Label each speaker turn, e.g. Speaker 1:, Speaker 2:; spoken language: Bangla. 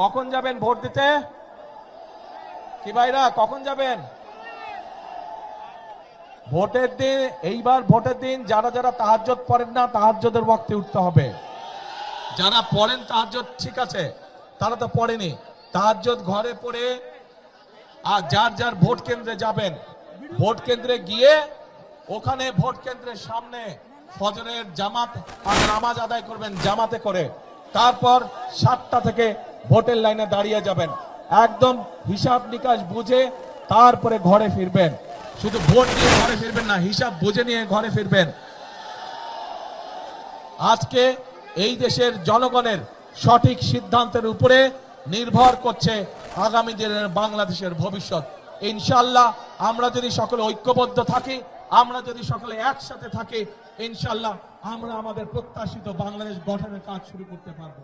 Speaker 1: কখন যাবেন ভোট দিতে? কি ভাইরা, কখন যাবেন? ভোটের দিন, এইবার ভোটের দিন যারা যারা তাহাজ্জত পড়েন না, তাহাজ্জদের ওয়াক্তে উঠতে হবে। যারা পড়েন তাহাজ্জত ঠিক আছে, তারা তো পড়েনি। তাহাজ্জত ঘরে পড়ে আর যার যার ভোট কেন্দ্রে যাবেন, ভোট কেন্দ্রে গিয়ে ওখানে ভোট কেন্দ্রের সামনে ফজরের জামাত আর নামাজ আদায় করবেন জামাতে করে। তারপর সাতটা থেকে ভোটের লাইনে দাঁড়িয়ে যাবেন। একদম হিসাব নিকাশ বুঝে তারপরে ঘরে ফিরবেন। শুধু ভোট নিয়ে ঘরে ফিরবেন না, হিসাব বুঝে নিয়ে ঘরে ফিরবেন। আজকে এই দেশের জনগণের সঠিক সিদ্ধান্তের উপরে নির্ভর করছে আগামী দিনের বাংলাদেশের ভবিষ্যৎ। ইনশাল্লাহ আমরা যদি সকলে ঐক্যবদ্ধ থাকি, আমরা যদি সকলে একসাথে থাকি, ইনশাল্লাহ আমরা আমাদের প্রত্যাশিত বাংলাদেশ গঠনের কাজ শুরু করতে পারব।